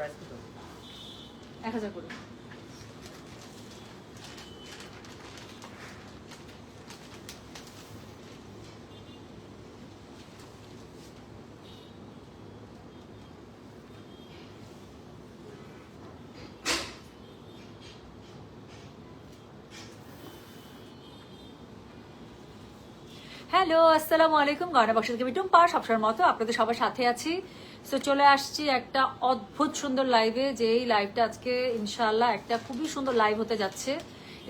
Price কত? এক হাজার করে। হ্যালো, আসসালামু আলাইকুম। গয়না বক্স থেকে মিটুম পা সবসময়ের মতো আপনাদের সবার সাথে আছি। সো চলে আসছি একটা অদ্ভুত সুন্দর লাইভে যে এই লাইভটা আজকে ইনশাল্লাহ একটা খুবই সুন্দর লাইভ হতে যাচ্ছে।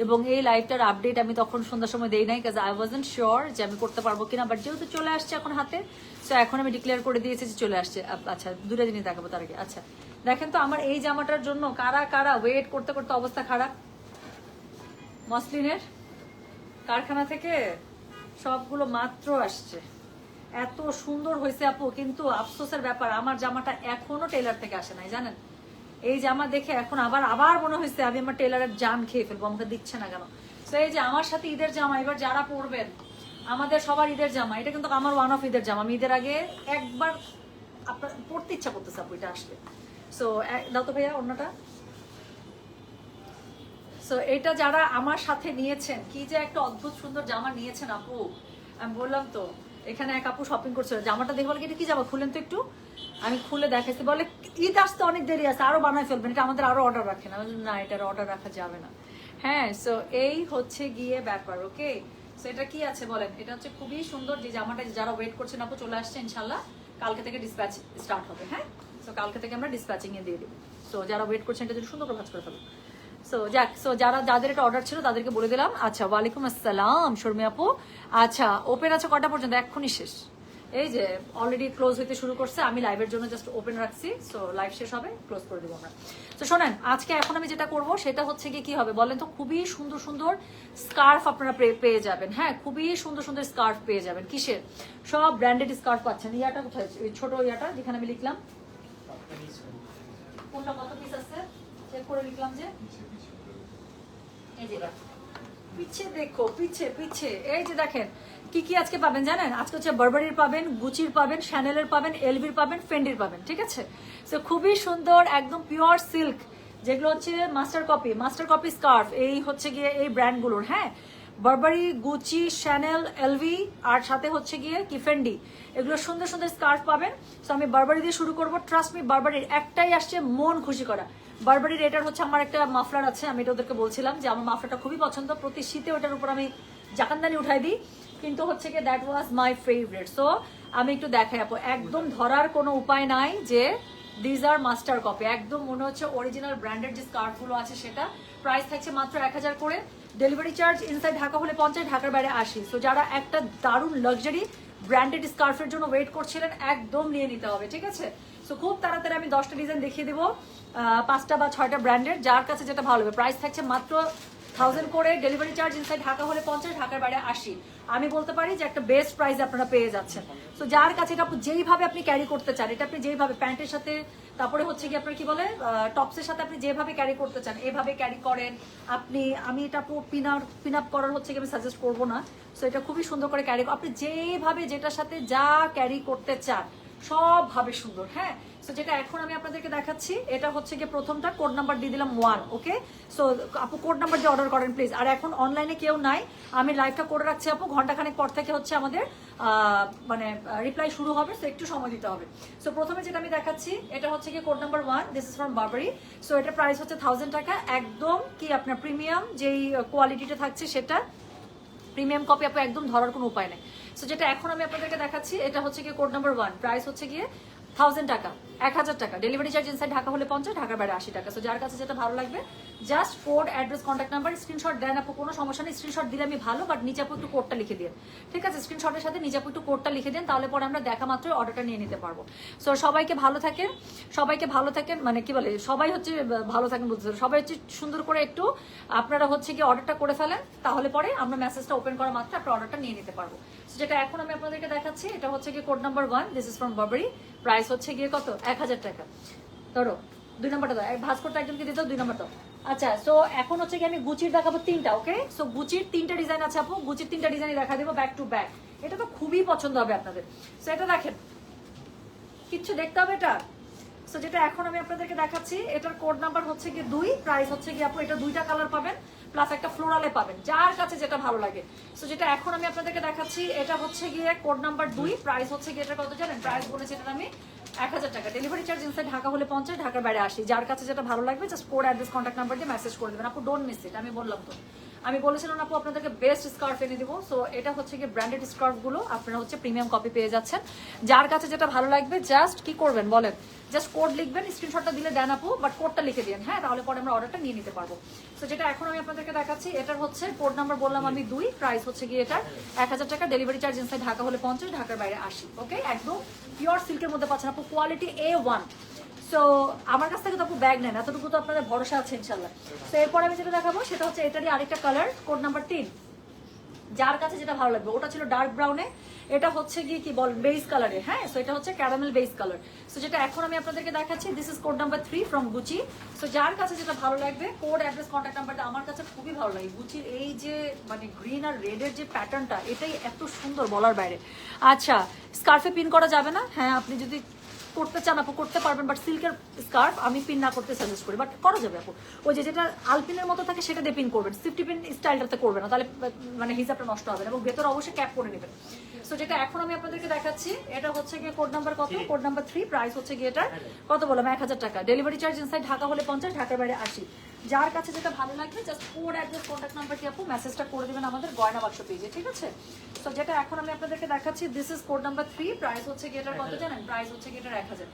এবং এই লাইভটার আপডেট আমি তখন সন্ধ্যার সময় দেই নাই কাজ আই ওয়াজেন্ট শিওর যে আমি করতে পারব কিনা। বাট যেহেতু চলে আসছে এখন হাতে সো এখন আমি ডিক্লেয়ার করে দিয়েছি যে চলে আসছে। আচ্ছা দুটা জিনিস দেখাবো তার আগে। আচ্ছা দেখেন তো আমার এই জামাটার জন্য কারা কারা ওয়েট করতে করতে অবস্থা খারাপ? মসলিনের কারখানা থেকে সবগুলো মাত্র আসছে। এত সুন্দর হয়েছে আপু, কিন্তু আফসোসের ব্যাপার, আমার জামাটা এখনও টেলার থেকে আসে নাই, জানেন? এই জামা দেখে এখন আবার আবার মনে হয়েছে আমি আমার টেলারের জান খেয়ে ফেলব, আমাকে দিচ্ছে না কেন? তো এই যে আমার সাথে ঈদের জামা, এবার যারা পরবেন, আমাদের সবার ঈদের জামা, এটা কিন্তু আমার ওয়ান অফ ঈদের জামা, আমি ঈদের আগে একবার আপনার পড়তে ইচ্ছা করতেছে আপু এটা আসলে। সো দাও তো ভাইয়া অন্যটা। সো এটা যারা আমার সাথে নিয়েছেন, কি যে একটা অদ্ভুত সুন্দর জামা নিয়েছেন আপু, আমি বললাম তো এখানে এক আপু শপিং করছিল। জামাটা দেখে বলে কি, জামা? খুলেন তো একটু। আমি খুলে দেখাইছি। বলে ঈদ আসতে অনেক দেরি আছে আরও বানায় ফেলবেন। এটা আমাদের আরও অর্ডার আমি বললাম, না এটার অর্ডার রাখা যাবে না। হ্যাঁ সো এই হচ্ছে গিয়ে ব্যাপার ওকে সো এটা কি আছে বলেন? এটা হচ্ছে খুবই সুন্দর যে জামাটা যারা ওয়েট করছেন আপু চলে আসছে ইনশাল্লাহ কালকে থেকে ডিসপ্যাচ স্টার্ট হবে হ্যাঁ? সো কালকে থেকে আমরা ডিসপ্যাচিং এ দিয়ে দেবো। সো যারা ওয়েট করছেন এটা যদি সুন্দর করে করে ফেলো। সো যাক সো যারা, যাদের এটা অর্ডার ছিল, তাদেরকে বলে দিলাম। আচ্ছা ওয়ালাইকুম আসসালাম, শর্মি আপু। আচ্ছা ওপেন আছে কটা পর্যন্ত? এক্ষুনি শেষ। এই যে অলরেডি ক্লোজ হইতে শুরু করছে। আমি লাইভের জন্য জাস্ট ওপেন রাখছি। সো লাইভ শেষ হবে ক্লোজ করে দেবো আমরা। তো শোনেন, আজকে এখন আমি যেটা করব, সেটা হচ্ছে কি কি হবে? বলেন তো, খুবই সুন্দর সুন্দর স্কার্ফ আপনারা পেয়ে যাবেন। হ্যাঁ খুবই সুন্দর সুন্দর স্কার্ফ পেয়ে যাবেন। কিসের? সব ব্র্যান্ডেড স্কার্ফ পাচ্ছেন। ইয়াটা কোথায়? ছোট ইয়াটা যেখানে আমি লিখলাম। কোনটা, কত পিস আছে? চেক করে লিখলাম যে। পিছে দেখো, পিছে পিছে। এই যে দেখেন, কি কি আজকে পাবেন জানেন? আজকে হচ্ছে বারবারির পাবেন, গুচির পাবেন শ্যানেলের পাবেন এলভির পাবেন ফেন্ডির পাবেন, ঠিক আছে? তো খুবই সুন্দর, একদম পিওর সিল্ক যেগুলো হচ্ছে master copy master copy scarf এই হচ্ছে গিয়ে এই ব্র্যান্ডগুলোর হ্যাঁ? বারবারি, গুচি, শ্যানেল, এলভি, আর সাথে হচ্ছে গিয়ে কি ফেন্ডি এগুলো সুন্দর সুন্দর স্কার্ফ পাবেন। তো আমি বারবারি দিয়ে শুরু করব। ট্রাস্ট মি বারবারির একটাই আসছে মন খুশি করা। বারবারির এটার হচ্ছে আমার একটা মাফলার আছে, আমি এটা ওদেরকে বলছিলাম যে আমার মাফলারটা খুবই পছন্দ। প্রতি শীতে ওটার উপর আমি জাকানদানি উঠাই দিই। কিন্তু হচ্ছে কি that was my favourite so আমি একটু দেখাই আপু, একদম ধরার কোনো উপায় নাই যে দিজ আর মাস্টার কপি একদম মনে হচ্ছে অরিজিনাল ব্র্যান্ডেড যে স্কার্ফগুলো আছে সেটা। প্রাইস থাকছে মাত্র এক হাজার করে। ডেলিভারি চার্জ ইনসাইড ঢাকা হলে পঞ্চাশ, ঢাকার বাইরে আসি তো যারা একটা দারুণ লাক্সারি ব্র্যান্ডেড স্কার্ফের জন্য ওয়েট করছিলেন, একদম নিয়ে নিতে হবে, ঠিক আছে? তো খুব তাড়াতাড়ি আমি দশটা ডিজাইন দেখিয়ে দেবো পাঁচটা বা ছয়টা ব্র্যান্ডের যার কাছে যেটা ভালো হবে। প্রাইস থাকছে মাত্র থাউজেন্ড করে ডেলিভারি চার্জ ইনসাইড ঢাকা হলে পঞ্চাশ, ঢাকার বাইরে আশি। আমি বলতে পারি যে একটা বেস্ট প্রাইস আপনারা পেয়ে যাচ্ছেন। তো যার কাছে এটা যেইভাবে আপনি ক্যারি করতে চান, এটা আপনি যেইভাবে প্যান্টের সাথে, তারপরে হচ্ছে কি আপনার কি বলে টপসের সাথে আপনি যেভাবে ক্যারি করতে চান, এভাবে ক্যারি করেন। আপনি, আমি এটা পিন আপ পিন আপ করার হচ্ছে কি আমি সাজেস্ট করব না। সো এটা খুবই সুন্দর করে ক্যারি আপনি যেভাবে যেটার সাথে যা ক্যারি করতে চান, সবভাবে সুন্দর হ্যাঁ? সো যেটা এখন আমি আপনাদেরকে দেখাচ্ছি, এটা হচ্ছে গিয়ে প্রথমটা। কোড নাম্বার দিয়ে দিলাম ওয়ান ওকে সো আপু কোড নাম্বার দিয়ে অর্ডার করেন প্লিজ আর এখন অনলাইনে কেউ নাই। আমি লাইভটা করে রাখছি, আপু। ঘন্টাখানেক পর থেকে হচ্ছে আমাদের মানে রিপ্লাই শুরু হবে সো একটু সময় দিতে হবে। সো প্রথমে যেটা আমি দেখাচ্ছি, এটা হচ্ছে গিয়ে code number one this is from Burberry so এটা প্রাইস হচ্ছে থাউজেন্ড টাকা। একদম কি আপনার প্রিমিয়াম যেই কোয়ালিটিটা থাকছে সেটা। প্রিমিয়াম কপি আপু, একদম ধরার কোনো উপায় নেই। সো যেটা এখন আমি আপনাদেরকে দেখাচ্ছি, এটা হচ্ছে গিয়ে কোড নাম্বার ওয়ান প্রাইস হচ্ছে গিয়ে থাউজেন্ড টাকা। এক হাজার টাকা। ডেলিভারি চার্জ ইনসাইড ঢাকা হলে পঞ্চাশ, ঢাকার বাইরে আশি টাকা। সো যার কাছে যেটা ভালো লাগবে just code address contact number screenshot দেন আপু, কোনো সমস্যা নেই। স্ক্রিনশট দিলে আমি ভালো বাট নিচে আপু একটু কোডটা লিখে দিন ঠিক আছে? স্ক্রিনশটের সাথে নিচে আপু একটু কোডটা লিখে দেন তাহলে পরে আমরা দেখা মাত্র অর্ডারটা নিয়ে নিতে পারব। সো সবাইকে ভালো থাকেন, সবাইকে ভালো থাকেন মানে কি বলে, সবাই হচ্ছে ভালো থাকেন বুঝতে। সবাই হচ্ছে সুন্দর করে একটু, আপনারা হচ্ছে কি অর্ডারটা করে ফেলেন, তাহলে পরে আমরা মেসেজটা ওপেন করা মাত্র আপনার অর্ডারটা নিয়ে নিতে পারব। যেটা এখন আমি আপনাদেরকে দেখাচ্ছি, এটা হচ্ছে গিয়ে code number one this is from Burberry price হচ্ছে গিয়ে কত? এক হাজার টাকা। ধরো, দুই নম্বরটা দাও। করতে একজনকে দিতে দুই নম্বর দাও। আচ্ছা সো এখন হচ্ছে কি আমি গুচির দেখাবো তিনটা ওকে সো গুচির তিনটা ডিজাইন আছে আপু। গুচির তিনটা ডিজাইন দেখা দেবো ব্যাক টু ব্যাক এটা তো খুবই পছন্দ হবে আপনাদের। সো এটা দেখেন। কিচ্ছু দেখতে হবে এটা? সো যেটা এখন আমি আপনাদেরকে দেখাচ্ছি, এটার কোড নাম্বার হচ্ছে গিয়ে দুই প্রাইস হচ্ছে গিয়ে আপু, এটা দুইটা কালার পাবেন প্লাস একটা ফ্লোরালে পাবেন, যার কাছে যেটা ভালো লাগে। সো যেটা এখন আমি আপনাদেরকে দেখাচ্ছি, এটা হচ্ছে গিয়ে কোড নাম্বার দুই প্রাইস হচ্ছে গিয়ে এটা কত জানেন? প্রাইস বলেছে এটা আমি এক হাজার টাকা। ডেলিভারি চার্জ ইনসাইড ঢাকা হলে পঞ্চাশ, ঢাকার বাইরে আসি যার কাছে যেটা ভালো লাগবে just code address contact number দিয়ে মেসেজ করে দেবেন। আপু ডোন্ট মিস ইট আমি বললাম তো। আমি বলেছিলাম আপু, আপনাদেরকে বেস্ট স্কার্ফ এনে দিব। সো এটা হচ্ছে গিয়ে ব্র্যান্ডেড স্কার্ফগুলো, আপনারা হচ্ছে প্রিমিয়াম কপি পেয়ে যাচ্ছেন। যার কাছে যেটা ভালো লাগবে জাস্ট কি করবেন বলেন? জাস্ট কোড লিখবেন স্ক্রিনশটটা দিলে দেন আপু বাট কোডটা লিখে দিন হ্যাঁ তাহলে পরে আমরা অর্ডারটা নিয়ে নিতে পারব। সো যেটা এখন আমি আপনাদেরকে দেখাচ্ছি, এটার হচ্ছে কোড নাম্বার বললাম আমি দুই প্রাইস হচ্ছে গিয়ে এটার এক হাজার টাকা ডেলিভারি চার্জ ইনসাইড ঢাকা হলে পঞ্চাশ, ঢাকার বাইরে আশি ওকে একদম পিওর সিল্কের মধ্যে পাচ্ছেন আপু কোয়ালিটি এ ওয়ান সো আমার কাছ থেকে তো ব্যাগ নেন, এতটুকু তো আপনাদের ভরসা আছে ইনশাল্লাহ। তো এরপর আমি যেটা দেখাবো, সেটা হচ্ছে এটারই আরেকটা কালার কোড নাম্বার তিন। যার কাছে যেটা ভালো লাগবে, ওটা ছিল ডার্ক ব্রাউনে এটা হচ্ছে গিয়ে কি বল বেস কালারে হ্যাঁ? সো এটা হচ্ছে ক্যারামেল বেস কালার সো যেটা এখন আমি আপনাদেরকে দেখাচ্ছি this is code number three from Gucci so যার কাছে যেটা ভালো লাগবে কোড অ্যাড্রেস কন্ট্যাক্ট নাম্বারটা আমার কাছে খুবই ভালো লাগে। গুচির এই যে মানে গ্রিন আর রেডের যে প্যাটার্নটা এটাই এত সুন্দর বলার বাইরে। আচ্ছা স্কার্ফে পিন করা যাবে না? হ্যাঁ আপনি যদি করতে চান আপু করতে পারবেন বাট সিল্কের স্কার্ফ আমি পিন না করতে সাজেস্ট করি বাট করা যাবে আপু। ওই যে যেটা আলপিনের মতো থাকে সেটা দিয়ে পিন করবেন সিফটি পিন স্টাইলটাতে করবেন না তাহলে মানে হিসাবটা নষ্ট হবে না এবং ভেতরে অবশ্যই ক্যাপ করে নেবেন। সো যেটা এখন আমি আপনাদেরকে দেখাচ্ছি এটা হচ্ছে গিয়ে কোড নাম্বার কত? কোড নাম্বার থ্রি প্রাইস হচ্ছে গিয়ে এটার কত বললাম? এক হাজার টাকা। ডেলিভারি চার্জ ইনসাইড ঢাকা হলে পঞ্চাশ ঢাকার বাইরে আশি। যার কাছে যেটা ভালো লাগবে জাস্ট কোড অ্যাড্রেস কন্ট্যাক্ট নাম্বারটি আপু মেসেজটা করে দেবেন আমাদের গয়না বাক্স পেজে ঠিক আছে? তো যেটা এখন আমি আপনাদেরকে দেখাচ্ছি this is code number three price হচ্ছে গিয়ে এটার কত জানেন? প্রাইস হচ্ছে গিয়ে এটার এক হাজার।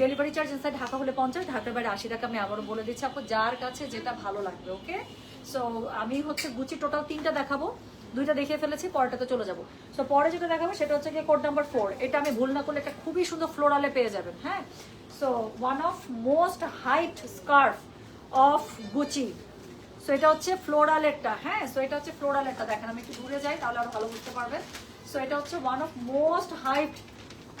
ডেলিভারি চার্জ ইনসাইড ঢাকা হলে পঞ্চাশ ঢাকার বাইরে আশি টাকা আমি আবারও বলে দিচ্ছি আপু যার কাছে যেটা ভালো লাগবে ওকে সো আমি হচ্ছে গুচি টোটাল তিনটা দেখাবো দুইটা দেখিয়ে ফেলেছি পরেরটাতে চলে যাব। সো পরে যেটা দেখাবো সেটা হচ্ছে গিয়ে কোড নাম্বার ফোর এটা আমি ভুল না করলে একটা খুবই সুন্দর ফ্লোরালে পেয়ে যাবেন হ্যাঁ? So one of most hyped scarf of Gucci. So এটা হচ্ছে ফ্লোরালেরটা হ্যাঁ? সো এটা হচ্ছে ফ্লোরালেরটা। দেখেন আমি একটু দূরে যাই তাহলে আরও ভালো বুঝতে পারবেন। সো এটা হচ্ছে ওয়ান অফ মোস্ট হাইট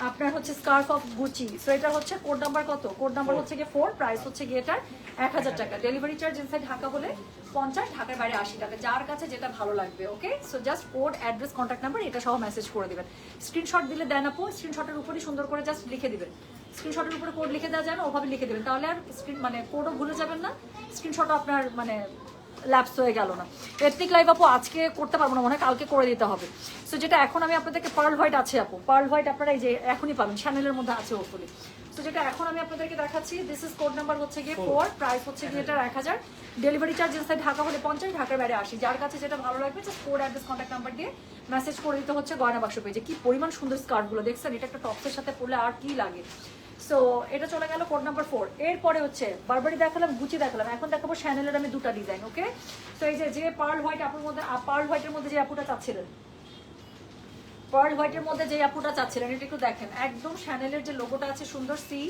আপনার হচ্ছে স্কার্ফ অফ গুচি সো এটা হচ্ছে কোড নাম্বার কত? কোড নাম্বার হচ্ছে গিয়ে ফোর প্রাইস হচ্ছে গিয়ে এটার এক হাজার টাকা। ডেলিভারি চার্জ ইনসাইড ঢাকা হলে পঞ্চাশ ঢাকার বাইরে আশি টাকা। যার কাছে যেটা ভালো লাগবে okay so just code address contact number এটা সহ মেসেজ করে দিবেন। স্ক্রিনশট দিলে দেন আপু স্ক্রিনশটের উপরই সুন্দর করে জাস্ট লিখে দিবেন। স্ক্রিনশটের উপরে কোড লিখে দেওয়া যায় না ওভাবে লিখে দেবেন। তাহলে আর স্ক্রিন মানে কোডও ভুলে যাবেন না স্ক্রিনশটও আপনার মানে ল্যাপস হয়ে গেল না। এথনিক লাইভ আপু আজকে করতে পারব না মনে হয় কালকে করে দিতে হবে। সো যেটা এখন আমি আপনাদেরকে পার্ল হোয়াইট আছে আপু। পার্ল হোয়াইট আপনারা এই যে এখনই পাবেন চ্যানেলের মধ্যে আছে হোপফুলি তো যেটা এখন আমি আপনাদেরকে দেখাচ্ছি দিস ইজ কোড নাম্বার হচ্ছে গিয়ে ফোর প্রাইস হচ্ছে গিয়ে এটা এক হাজার। ডেলিভারি চার্জ ইনসাইড ঢাকা হলে পঞ্চাশ ঢাকার বাইরে আসি যার কাছে যেটা ভালো লাগবে just code address contact number দিয়ে মেসেজ করে দিতে হচ্ছে গয়না বাক্স পেজে কি পরিমাণ সুন্দর স্কার্টগুলো দেখছেন? এটা একটা টপসের সাথে পরলে আর কি লাগে? সো এটা চলে গেল কোড নাম্বার ফোর এরপরে হচ্ছে, বারবারই দেখালাম গুচি দেখালাম। এখন দেখাবো শ্যানেলের আমি দুটা ডিজাইন ওকে তো এই যে যে পার্ল হোয়াইট আপুর মধ্যে পার্ল হোয়াইটের মধ্যে যে আপুটা চাচ্ছিলেন। পার্ল হোয়াইটের মধ্যে যে আপুটা চাচ্ছিলেন, এটা একটু দেখেন। একদম শ্যানেলের যে লোগোটা আছে, সুন্দর সি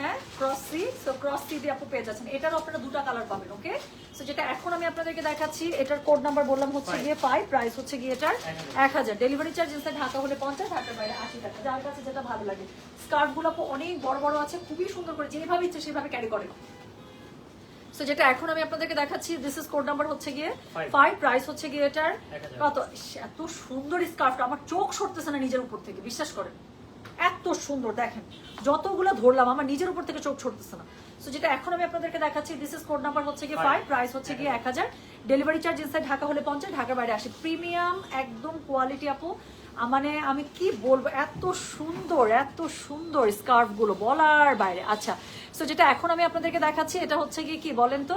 হ্যাঁ ক্রস সি ক্রস দিয়ে আপু পেয়ে যাচ্ছেন। এটারও আপনারা দুটো কালার পাবেন ওকে সো যেটা এখন আমি আপনাদেরকে দেখাচ্ছি এটার কোড নাম্বার বললাম হচ্ছে গিয়ে ফাইভ প্রাইস হচ্ছে গিয়ে এটার এক হাজার। ডেলিভারি চার্জ ইনসাইড ঢাকা হলে পঞ্চাশ ঢাকার বাইরে আশি টাকা। যার কাছে যেটা ভালো লাগে। স্কার্টগুলো আপু অনেক বড় বড় আছে খুবই সুন্দর করে যেভাবে ইচ্ছে সেভাবে ক্যারি করেন সো যেটা এখন আমি আপনাদেরকে দেখাচ্ছি দিস ইজ কোড নাম্বার হচ্ছে গিয়ে ফাইভ প্রাইস হচ্ছে গিয়ে এটার কত? এত সুন্দর স্কার্ফটা আমার চোখ সরতেছে না নিজের উপর থেকে বিশ্বাস করেন। এত সুন্দর দেখেন যতগুলো ধরলাম আমার নিজের উপর থেকে চোখ ছড়তেছে না। সো যেটা এখন আমি আপনাদেরকে দেখাচ্ছি দিস ইজ কোড নাম্বার হচ্ছে গিয়ে ফাইভ প্রাইস হচ্ছে গিয়ে এক হাজার। ডেলিভারি চার্জ ইনসাইড ঢাকা হলে পঞ্চাশ ঢাকার বাইরে আসে। প্রিমিয়াম একদম কোয়ালিটি আপু। মানে আমি কি বলব এত সুন্দর এত সুন্দর স্কার্ফগুলো বলার বাইরে। আচ্ছা সো যেটা এখন আমি আপনাদেরকে দেখাচ্ছি এটা হচ্ছে গিয়ে কি বলেন তো?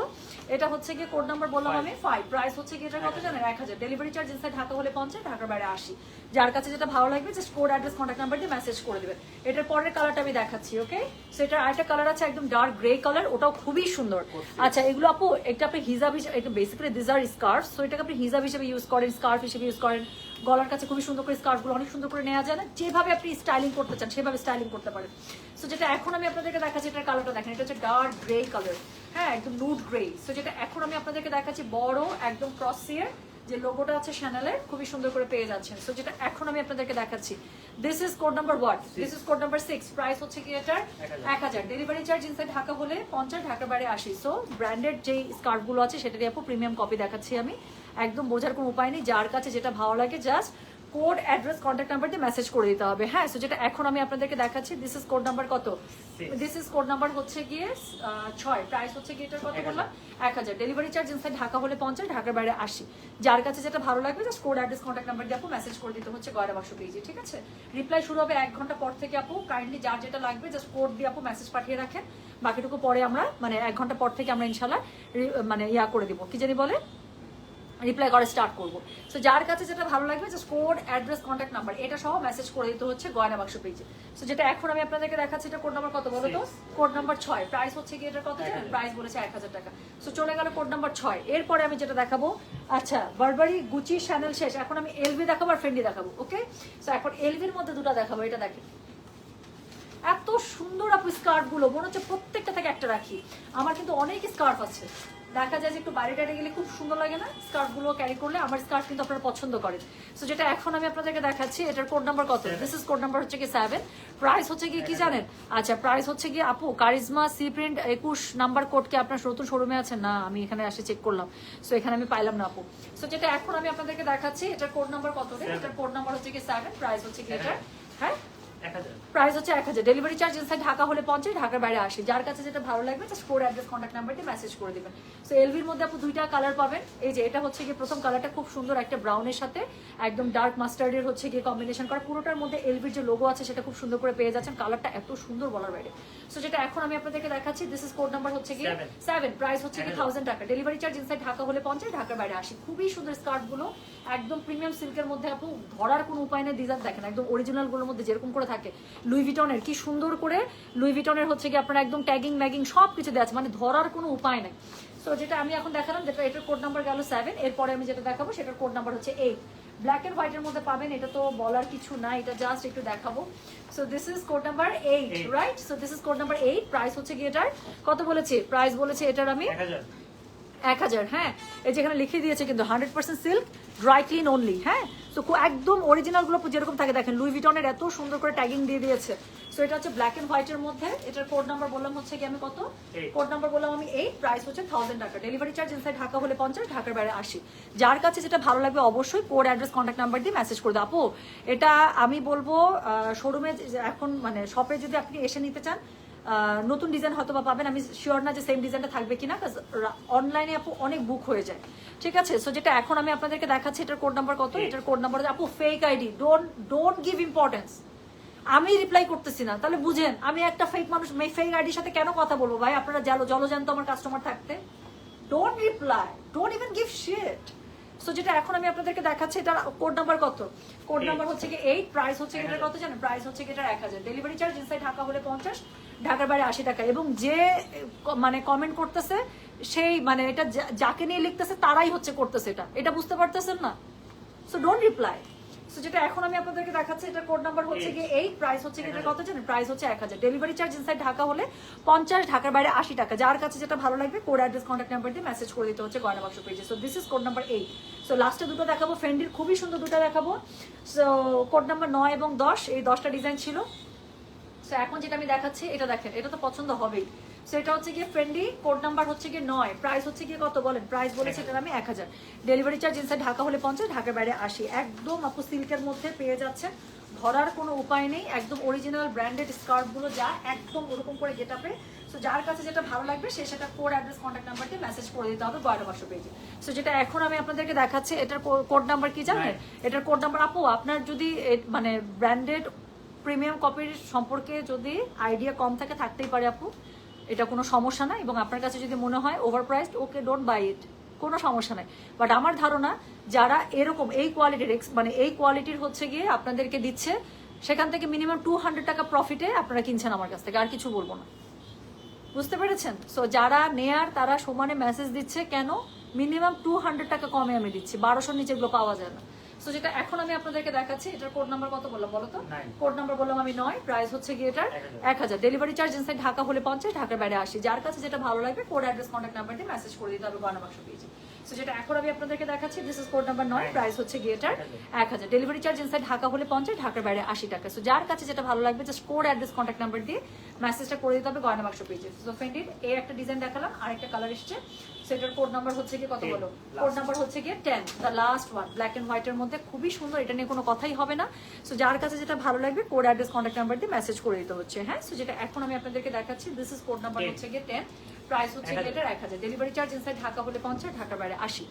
এটা হচ্ছে গিয়ে কোড নাম্বার বললাম আমি? ফাইভ প্রাইস হচ্ছে গিয়ে এটা কত জানেন? এক হাজার। ডেলিভারি চার্জ ইনসাইড ঢাকা হলে পঞ্চাশ ঢাকার বাইরে আসি যার কাছে যেটা ভালো লাগবে just code address contact number দিয়ে মেসেজ করে দেবেন। এটার পরের কালারটা আমি দেখাচ্ছি ওকে সো এটার আরেকটা কালার আছে একদম ডার্ক গ্রে কালার ওটাও খুবই সুন্দর। আচ্ছা এগুলো আপু এটা আপনি হিজাব হিসেবে এটা basically this are scarf so এটাকে আপনি হিজাব হিসেবে ইউজ করেন স্কার্ফ হিসেবে ইউজ করেন। গলার কাছে খুবই সুন্দর করে স্কার্ফগুলো অনেক সুন্দর করে নেওয়া যায় না। যেভাবে আপনি স্টাইলিং করতে চান, সেভাবে স্টাইলিং করতে পারেন। সো যেটা এখন আমি আপনাদেরকে দেখাচ্ছি, এটার কালারটা দেখেন, এটা হচ্ছে ডার্ক গ্রে কালার হ্যাঁ একদম নুড গ্রে সো যেটা এখন আমি আপনাদেরকে দেখাচ্ছি, বড়, একদম ক্রস সিয়ার যে লোগোটা আছে শ্যানেলের খুবই সুন্দর করে পেয়ে যাচ্ছেন। সো যেটা এখন আমি আপনাদেরকে দেখাচ্ছি। This is code number what this is code number six price হচ্ছে কি এটার? এক হাজার। ডেলিভারি চার্জ ইনসাইড ঢাকা হলে পঞ্চাশ ঢাকার বাইরে আসি সো ব্র্যান্ডেড যেই স্কার্ফগুলো আছে সেটা দিয়ে আপু প্রিমিয়াম কপি দেখাচ্ছি আমি। একদম বোঝার কোনো উপায় নেই। যার কাছে যেটা ভালো লাগে just code address contact number দিয়ে মেসেজ করে দিতে হবে। হ্যাঁ সো যেটা এখন আমি আপনাদেরকে দেখাচ্ছি দিস ইজ কোড নাম্বার কত? দিস ইজ কোড নাম্বার হচ্ছে গিয়ে ছয়। প্রাইস হচ্ছে গিয়ে এটার কত বললাম? এক হাজার। ডেলিভারি চার্জ ইনসাইড ঢাকা হলে পঞ্চাশ ঢাকার বাইরে আশি। যার কাছে যেটা ভালো লাগবে just code address contact number দিয়ে আপু মেসেজ করে দিতে হচ্ছে গয়রা বাক্স পেজে ঠিক আছে? রিপ্লাই শুরু হবে এক ঘণ্টা পর থেকে আপু। কাইন্ডলি যার যেটা লাগবে জাস্ট কোড দিয়ে আপু মেসেজ পাঠিয়ে রাখেন। বাকিটুকু পরে আমরা মানে এক ঘণ্টা পর থেকে আমরা ইনশাল্লাহ মানে ইয়া করে দিব। কি জানি বলে? রিপ্লাই করা স্টার্ট করব। সো যার কাছে যেটা ভালো লাগবে just code address contact number এটা সহ মেসেজ করে দিতে হচ্ছে গয়না বাক্স পেজে সো যেটা এখন আমি আপনাদেরকে দেখাচ্ছি এটা কোড নাম্বার কত বলো তো? কোড নাম্বার ছয়। প্রাইস হচ্ছে কি এটার কত প্রাইস বলেছে এক হাজার টাকা। সো চলে গেল কোড নাম্বার ছয়। এরপরে আমি যেটা দেখাবো আচ্ছা বারবারি গুচি চ্যানেল শেষ। এখন আমি এলভি দেখাবো আর ফ্রেন্ডি দেখাবো ওকে সো এখন এলভির মধ্যে দুটো দেখাবো এটা দেখেন। এত সুন্দর আপু স্কার্ফগুলো মনে হচ্ছে প্রত্যেকটা থেকে একটা রাখি। আমার কিন্তু অনেক স্কার্ফ আছে। দেখা যায় যে একটু বাইরে টাইরে গেলে খুব সুন্দর লাগে না? স্কার্ফগুলো ক্যারি করলে আমার স্কার্ফ কিন্তু আপনারা পছন্দ করেন। সো যেটা এখন আমি আপনাদেরকে দেখাচ্ছি এটার কোড নাম্বার কত? দিস ইজ কোড নাম্বার হচ্ছে কি সেভেন প্রাইস হচ্ছে কি কি জানেন? আচ্ছা প্রাইস হচ্ছে কি আপু কারিজমা সি প্রিন্ট একুশ নাম্বার কোড কি আপনার নতুন শোরুমে আছে না আমি এখানে আসে চেক করলাম। সো এখানে আমি পাইলাম না আপু। সো যেটা এখন আমি আপনাদেরকে দেখাচ্ছি এটার কোড নাম্বার কত রে? এটার কোড নাম্বার হচ্ছে কি সেভেন প্রাইস হচ্ছে কি এটা হ্যাঁ? প্রাইস হচ্ছে এক হাজার। ডেলিভারি চার্জ ইনসাইড ঢাকা হলে পঞ্চাশ ঢাকার বাইরে আসে যার কাছে যেটা ভালো লাগবে just code address contact number দিয়ে মেসেজ করে দিবেন। সো এলভির মধ্যে আপনি দুইটা কালার পাবেন। এই যে এটা হচ্ছে গিয়ে প্রথম কালারটা খুব সুন্দর একটা ব্রাউনের সাথে একদম ডার্ক মাস্টার্ডের হচ্ছে গিয়ে কম্বিনেশন করা। পুরোটার মধ্যে এলভির যে লোগো আছে সেটা খুব সুন্দর করে পেয়ে যাচ্ছেন। কালারটা এত সুন্দর বলার বাইরে। সো যেটা এখন আমি আপনাদেরকে দেখাচ্ছি দিস ইজ কোড নাম্বার হচ্ছে গিয়ে সেভেন প্রাইস হচ্ছে কি থাউজেন্ড টাকা। ডেলিভারি চার্জ ইনসাইড ঢাকা হলে পঞ্চাশ ঢাকার বাইরে আসে খুবই সুন্দর স্কার্টগুলো। একদম প্রিমিয়াম সিল্কের মধ্যে আপু ধরার কোনো উপায় নেই ডিজাইন দেখেন। একদম অরিজিনালগুলোর মধ্যে যেরকম করে থাকে। লুই ভিটনের কি সুন্দর করে লুই ভিটনের হচ্ছে কি আপনার একদম ট্যাগিং ম্যাগিং সব কিছু দেওয়া আছে মানে ধরার কোনো উপায় নাই। সো যেটা আমি এখন দেখালাম যেটা এটার কোড নাম্বার গেল সেভেন এরপরে আমি যেটা দেখাবো সেটার কোড নাম্বার হচ্ছে এইট ব্ল্যাক এন্ড হোয়াইটের মধ্যে পাবেন এটা তো বলার কিছু না এটা জাস্ট একটু দেখাবো। So this is code number eight right so this is code number eight price হচ্ছে কি এটার কত বলেছে? প্রাইস বলেছে এটার আমি এক হাজার এক হ্যাঁ? এই যেখানে লিখে দিয়েছে কিন্তু hundred percent silk dry clean only হ্যাঁ? তো একদম অরিজিনালগুলো যেরকম থাকে দেখেন লুই ভিটনের এত সুন্দর করে ট্যাগিং দিয়ে দিয়েছে। সো এটা হচ্ছে ব্ল্যাক এন্ড হোয়াইটের মধ্যে। এটার কোড নাম্বার বললাম হচ্ছে কি আমি কত? কোড নাম্বার বললাম আমি এইট প্রাইস হচ্ছে থাউজেন্ড টাকা। ডেলিভারি চার্জ ইনসাইড ঢাকা হলে পঞ্চাশ ঢাকার বাইরে আশি। যার কাছে যেটা ভালো লাগবে অবশ্যই কোড অ্যাড্রেস কন্ট্যাক্ট নাম্বার দিয়ে মেসেজ করে দাও। আপু এটা আমি বলব শোরুমে এখন মানে শপে যদি আপনি এসে নিতে চান নতুন ডিজাইন হয়তো বা পাবেন। আমি শিওর না যে সেম ডিজাইনটা থাকবে কিনা অনলাইনে আপু অনেক বুক হয়ে যায়। ঠিক আছে? সো যেটা এখন আমি আপনাদেরকে দেখাচ্ছি এটার কোড নাম্বার কত? এটার কোড নাম্বার আপু fake ID don't don't give importance আমি রিপ্লাই করতেছি না। তাহলে বুঝেন আমি একটা ফেক মানুষ ফেক আইডির সাথে কেন কথা বলব? ভাই আপনারা জালো জলজান্ত আমার কাস্টমার থাকতে। Don't reply don't even give shit so যেটা এখন আমি আপনাদেরকে দেখাচ্ছি এটা কোড নাম্বার কত? কোড নাম্বার হচ্ছে কি এইট প্রাইস হচ্ছে এটা এটার কত জানেন? প্রাইস হচ্ছে কি এটার এক হাজার। ডেলিভারি চার্জ ইনসাইড ঢাকা হলে পঞ্চাশ ঢাকার বাইরে আশি টাকা। এবং যে মানে কমেন্ট করতেছে সেই মানে এটা যাকে নিয়ে লিখতেছে তারাই হচ্ছে করতেছে এটা। এটা বুঝতে পারতেছেন না? সো ডোন্ট রিপ্লাই সো যেটা এখন আমি আপনাদেরকে দেখাচ্ছি এটা কোড নাম্বার হচ্ছে গিয়ে এইট প্রাইস হচ্ছে এটার কত জানেন? প্রাইস হচ্ছে এক হাজার। ডেলিভারি চার্জ ইনসাইড ঢাকা হলে পঞ্চাশ, ঢাকার বাইরে আশি টাকা। যার কাছে যেটা ভালো লাগবে কোড অ্যাড্রেস কন্ট্যাক্ট নাম্বার দিয়ে মেসেজ করে দিতে হচ্ছে গয়না বাক্স পেজে। So this is code number eight so লাস্টে দুটো দেখাবো। ফ্রেন্ডির খুবই সুন্দর দুটো দেখাবো। সো কোড নাম্বার নয় এবং দশ, এই দশটা ডিজাইন ছিল। সো এখন যেটা আমি দেখাচ্ছি, এটা দেখেন, এটা তো পছন্দ হবেই। সো এটা হচ্ছে গিয়ে ফ্রেন্ডলি কোড নাম্বার হচ্ছে গিয়ে নয় প্রাইস হচ্ছে গিয়ে কত বলেন? প্রাইস বলেছে এটার আমি এক হাজার। ডেলিভারি চার্জ ইনসাইড ঢাকা হলে পঞ্চাশ ঢাকার বাইরে আসি একদম আপু সিল্কের মধ্যে পেয়ে যাচ্ছে ধরার কোনো উপায় নেই একদম অরিজিনাল ব্র্যান্ডেড স্কার্টগুলো যা একদম ওরকম করে গেটাপে সো যার কাছে যেটা ভালো লাগবে সে সেটা কোড অ্যাড্রেস কন্ট্যাক্ট নাম্বার দিয়ে মেসেজ করে দিতে হবে গয়না বাক্স পেজে সো যেটা এখন আমি আপনাদেরকে দেখাচ্ছি এটার কোড নাম্বার কি জানেন? এটার কোড নাম্বার আপু আপনার যদি মানে ব্র্যান্ডেড প্রিমিয়াম কপির সম্পর্কে যদি আইডিয়া কম থাকে থাকতেই পারে আপু। এটা কোনো সমস্যা না এবং আপনার কাছে যদি মনে হয় overpriced okay don't buy it কোনো সমস্যা নাই। বাট আমার ধারণা, যারা এরকম এই কোয়ালিটির মানে এই কোয়ালিটির হচ্ছে গিয়ে আপনাদেরকে দিচ্ছে, সেখান থেকে মিনিমাম টু হান্ড্রেড টাকা প্রফিটে আপনারা কিনছেন আমার কাছ থেকে, আর কিছু বলব না। বুঝতে পেরেছেন? সো যারা নেয়ার, তারা সমানে মেসেজ দিচ্ছে, কেন? মিনিমাম টু হান্ড্রেড টাকা কমে আমি দিচ্ছি। বারোশোর নিচে এগুলো পাওয়া যায় না। সো যেটা এখন আমি আপনাদেরকে দেখাচ্ছি এটার কোড নাম্বার কত বললাম বলো তো? কোড নাম্বার বললাম আমি নয় প্রাইস হচ্ছে গিয়ে এটার এক হাজার। ডেলিভারি চার্জ ইনসাইড ঢাকা হলে পঞ্চাশ ঢাকার বাইরে আসি যার কাছে যেটা ভালো লাগবে কোড অ্যাড্রেস কন্ট্যাক্ট নাম্বার দিয়ে মেসেজ করে দিতে হবে বানা বাক্স পেয়েছে। সো যেটা এখন আমি আপনাদেরকে দেখাচ্ছি দিস ইজ কোড নাম্বার নয় প্রাইস হচ্ছে গিয়েটার এক হাজার। ডেলিভারি চার্জ ইনসাইড ঢাকা হলে পঞ্চাশ ঢাকার বাইরে আশি টাকা। সো যার কাছে যেটা ভালো লাগবে just code address contact number দিয়ে মেসেজটা করে দিতে হবে গয়না বাক্স পেজে সো ফেন্ডির এই একটা ডিজাইন দেখালাম আর একটা কালার এসছে। সেটার কোড নাম্বার হচ্ছে কি কত বলো? কোড নাম্বার হচ্ছে গিয়ে ten the last one black and হোয়াইটের মধ্যে খুবই সুন্দর এটা নিয়ে কোনো কথাই হবে না। সো যার কাছে যেটা ভালো লাগবে কোড অ্যাড্রেস কন্ট্যাক্ট নাম্বার দিয়ে মেসেজ করে দিতে হচ্ছে হ্যাঁ? সো যেটা এখন আমি আপনাদেরকে দেখাচ্ছি দিস ইজ কোড নাম্বার হচ্ছে গিয়ে টেন প্রাইস হচ্ছে এটার এক হাজার। ডেলিভারি চার্জ ইনসাইড ঢাকা হলে পঞ্চাশ ঢাকার বাইরে আশি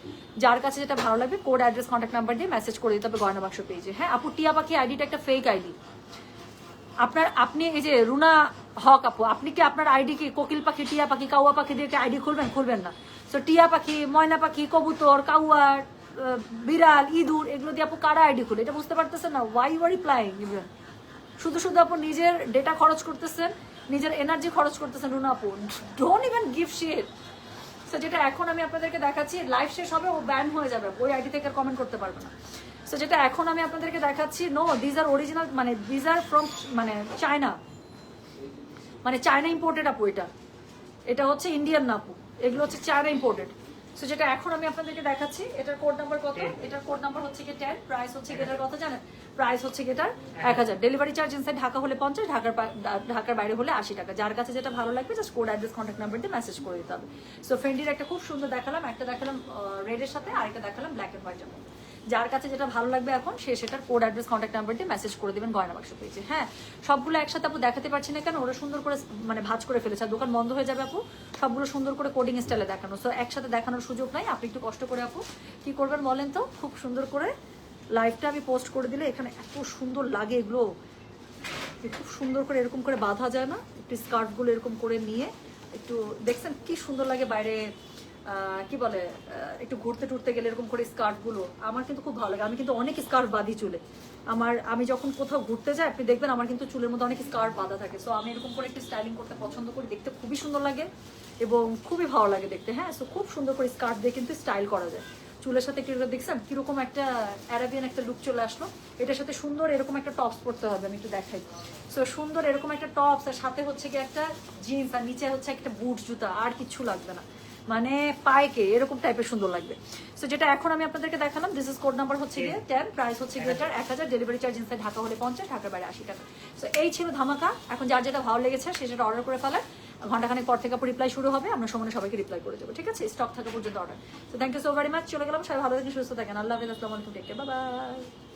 যার কাছে যেটা ভালো লাগবে কোড অ্যাড্রেস কন্ট্যাক্ট নাম্বার দিয়ে মেসেজ করে দিতে হবে গয়না বাক্স পেজে হ্যাঁ? আপু টিয়া পাখি আইডিটা একটা ফেক আইডি আপনার আপনি এই যে রুনা হক আপু আপনি কি আপনার আইডি কি কোকিল পাখি টিয়া পাখি কাউয়া পাখি দিয়ে আইডি খুলবেন? খুলবেন না। তো টিয়া পাখি ময়না পাখি কবুতর কাউয়া আহ, বিড়াল ইঁদুর এগুলো দিয়ে আপু কারা আইডি খুলে? এটা বুঝতে পারতেছেন না? ওয়াই ওয়ারি প্লাইং ইভেন শুধু শুধু আপু নিজের ডেটা খরচ করতেছেন নিজের এনার্জি খরচ করতেছেন রুনা আপু। Don't even give shit so যেটা এখন আমি আপনাদেরকে দেখাচ্ছি লাইভ শেষ হবে ও ব্যান হয়ে যাবে। ওই আইডি থেকে কমেন্ট করতে পারবে না। সো যেটা এখন আমি আপনাদেরকে দেখাচ্ছি নো দিজ আর অরিজিনাল মানে দিজ আর ফ্রম মানে চায়না মানে চায়না ইম্পোর্টেড আপু এটা। এটা হচ্ছে ইন্ডিয়ান না আপু এগুলো হচ্ছে চায়না ইম্পোর্টেড সো যেটা এখন আমি আপনাদেরকে দেখাচ্ছি এটার কোড নাম্বার কত? এটার কোড নাম্বার হচ্ছে কি টেন প্রাইস হচ্ছে কি এটার কত জানেন? প্রাইস হচ্ছে কি এটার এক হাজার। ডেলিভারি চার্জ ইনসাইড ঢাকা হলে পঞ্চাশ ঢাকার ঢাকার বাইরে হলে আশি টাকা। যার কাছে যেটা ভালো লাগবে just code address contact number দিয়ে মেসেজ করে দিতে হবে। সো ফ্রেন্ডির একটা খুব সুন্দর দেখালাম। একটা দেখালাম রেডের সাথে আরেকটা দেখালাম ব্ল্যাক অ্যান্ড হোয়াইটের মধ্যে। যার কাছে যেটা ভালো লাগবে এখন, সে সেটার কোড অ্যাড্রেস কন্ট্যাক্ট নাম্বার দিয়ে মেসেজ করে দেবেন গয়না বাক্স পেয়েছে। হ্যাঁ সবগুলো একসাথে আপু দেখাতে পারছি না কেন? ওরা সুন্দর করে মানে ভাঁজ করে ফেলেছে। আর দোকান বন্ধ হয়ে যাবে আপু। সবগুলো সুন্দর করে কোডিং স্টাইলে দেখানো। সো একসাথে দেখানোর সুযোগ নাই। আপনি একটু কষ্ট করে আপু, কি করবেন বলেন তো? খুব সুন্দর করে লাইভটা আমি পোস্ট করে দিলে এখানে এত সুন্দর লাগে এগুলো। খুব সুন্দর করে এরকম করে বাঁধা যায় না? একটু স্কার্টগুলো এরকম করে নিয়ে একটু দেখছেন কি সুন্দর লাগে বাইরে কি বলে একটু ঘুরতে টুরতে গেলে এরকম করে স্কার্টগুলো আমার কিন্তু খুব ভালো লাগে। আমি কিন্তু অনেক স্কার্ফ বাঁধি চুলে। আমার, আমি যখন কোথাও ঘুরতে যাই, আপনি দেখবেন আমার কিন্তু চুলের মধ্যে অনেক স্কার্ফ বাঁধা থাকে। সো আমি এরকম করে একটু স্টাইলিং করতে পছন্দ করি। দেখতে খুবই সুন্দর লাগে এবং খুবই ভালো লাগে দেখতে। হ্যাঁ সো খুব সুন্দর করে স্কার্ট দিয়ে কিন্তু স্টাইল করা যায়। চুলের সাথে একটু দেখছেন? কীরকম একটা অ্যারাবিয়ান একটা লুক চলে আসলো। এটার সাথে সুন্দর এরকম একটা টপস পরতে হবে, আমি একটু দেখাই। সো সুন্দর এরকম একটা টপস আর সাথে হচ্ছে কি একটা জিন্স আর নিচে হচ্ছে একটা বুট জুতা, আর কিছু লাগবে না। মানে পায়কে এরকম টাইপের সুন্দর লাগবে। সো যেটা এখন আমি আপনাদেরকে দেখালাম দিস ইজ কোড নাম্বার হচ্ছে গিয়ে টেন প্রাইস হচ্ছে গিয়ে এটার এক হাজার ডেলিভারি চার্জ ইনসাইড ঢাকা হলে পঞ্চাশ ঢাকার বাইরে আশি টাকা। সো এই ছিল ধামাকা। এখন যার যেটা ভালো লেগেছে সে সেটা অর্ডার করে ফেলেন ঘন্টাখানেক পর থেকে রিপ্লাই শুরু হবে আমরা সমানে সবাইকে রিপ্লাই করে দেবো ঠিক আছে? স্টক থাকা পর্যন্ত অর্ডার তো thank you so very much চলে গেলাম। সবাই ভালো থাকেন সুস্থ থাকেন। আল্লাহ হাফিজ। আসসালামু আলাইকুম। Take care bye